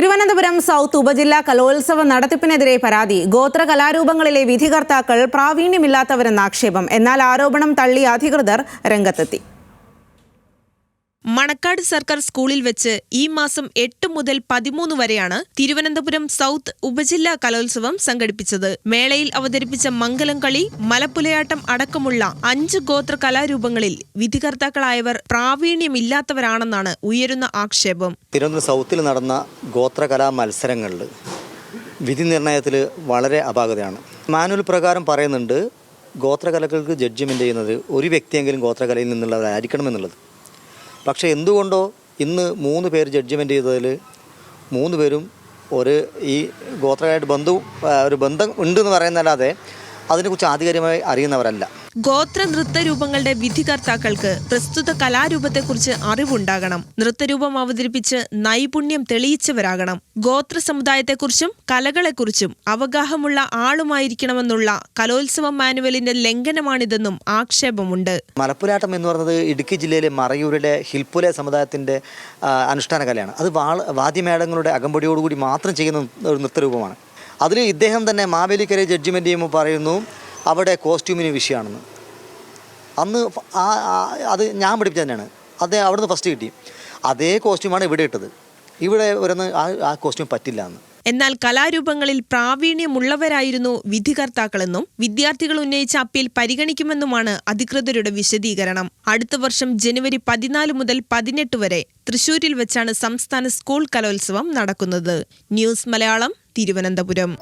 Thiruvananthapuram south ഉപജില്ലാ കലോത്സവ നടത്തിപ്പിനെതിരെ പരാതി. ഗോത്ര കലാരൂപങ്ങളിലെ വിധികർത്താക്കൾ പ്രാവീണ്യമില്ലാത്തവരെന്ന ആക്ഷേപം. എന്നാൽ ആരോപണം തള്ളി അധികൃതർ രംഗത്തെത്തി. മണക്കാട് സർക്കാർ സ്കൂളിൽ വെച്ച് ഈ മാസം എട്ട് മുതൽ പതിമൂന്ന് വരെയാണ് തിരുവനന്തപുരം സൗത്ത് ഉപജില്ലാ കലോത്സവം സംഘടിപ്പിച്ചത്. മേളയിൽ അവതരിപ്പിച്ച മംഗലം കളി മലപ്പുലയാട്ടം അടക്കമുള്ള അഞ്ച് ഗോത്ര കലാരൂപങ്ങളിൽ വിധികർത്താക്കളായവർ പ്രാവീണ്യമില്ലാത്തവരാണെന്നാണ് ഉയരുന്ന ആക്ഷേപം. തിരുവനന്തപുരം സൗത്തിൽ നടന്ന ഗോത്രകലാ മത്സരങ്ങളിൽ വിധി നിർണയത്തിൽ വളരെ അപാകതയാണ്. മാനുവൽ പ്രകാരം പറയുന്നുണ്ട് ഗോത്രകലകൾക്ക് ജഡ്ജ്മെന്റ് ചെയ്യുന്നത് ഒരു വ്യക്തിയെങ്കിലും ഗോത്രകലയിൽ നിന്നുള്ളതായിരിക്കണമെന്നുള്ളത്. പക്ഷേ എന്തുകൊണ്ടോ ഇന്ന് മൂന്ന് പേര് ജഡ്ജ്മെന്റ് ചെയ്തതിൽ മൂന്ന് പേരും ഒരു ഈ ഗോത്രമായിട്ട് ബന്ധു ഒരു ബന്ധം ഉണ്ടെന്ന് പറയുന്നതല്ലാതെ അതിനെക്കുറിച്ച് ആധികാരികമായി അറിയുന്നവരല്ല. ഗോത്ര നൃത്ത രൂപങ്ങളുടെ വിധികർത്താക്കൾക്ക് പ്രസ്തുത കലാരൂപത്തെക്കുറിച്ച് അറിവുണ്ടാകണം. നൃത്തരൂപം അവതരിപ്പിച്ച് നൈപുണ്യം തെളിയിച്ചവരാകണം. ഗോത്ര സമുദായത്തെക്കുറിച്ചും കലകളെക്കുറിച്ചും അവഗാഹമുള്ള ആളുമായിരിക്കണമെന്നുള്ള കലോത്സവം മാനുവലിന്റെ ലംഘനമാണിതെന്നും ആക്ഷേപമുണ്ട്. മലപ്പുരാട്ടം എന്ന് പറഞ്ഞത് ഇടുക്കി ജില്ലയിലെ മറയൂരിലെ ഹിൽപ്പുല സമുദായത്തിന്റെ അനുഷ്ഠാന കലയാണ്. അത് വാദ്യമേളങ്ങളുടെ അകമ്പടിയോടുകൂടി മാത്രം ചെയ്യുന്ന ഒരു നൃത്തരൂപമാണ്. അതിൽ ഇദ്ദേഹം തന്നെ മാവേലിക്കര ജഡ്ജിമെന്റ് ചെയ്യുമ്പോൾ പറയുന്നു അവിടെ കോസ്റ്റ്യൂമിന് വിഷയമാണെന്ന്. അന്ന് അത് ഞാൻ പഠിപ്പിച്ച തന്നെയാണ്. അത് അവിടുന്ന് ഫസ്റ്റ് കിട്ടി. അതേ കോസ്റ്റ്യൂമാണ് ഇവിടെ ഇട്ടത്. ഇവിടെ ഒരു ആ ആ കോസ്റ്റ്യൂം പറ്റില്ല എന്ന് എന്നാൽ കലാരൂപങ്ങളിൽ പ്രാവീണ്യമുള്ളവരായിരുന്നു വിധികർത്താക്കളെന്നും വിദ്യാർത്ഥികൾ ഉന്നയിച്ച അപ്പീൽ പരിഗണിക്കുമെന്നുമാണ് അധികൃതരുടെ വിശദീകരണം. അടുത്ത വർഷം ജനുവരി പതിനാല് മുതൽ പതിനെട്ട് വരെ തൃശൂരിൽ വെച്ചാണ് സംസ്ഥാന സ്കൂൾ കലോത്സവം നടക്കുന്നത്. ന്യൂസ് മലയാളം തിരുവനന്തപുരം.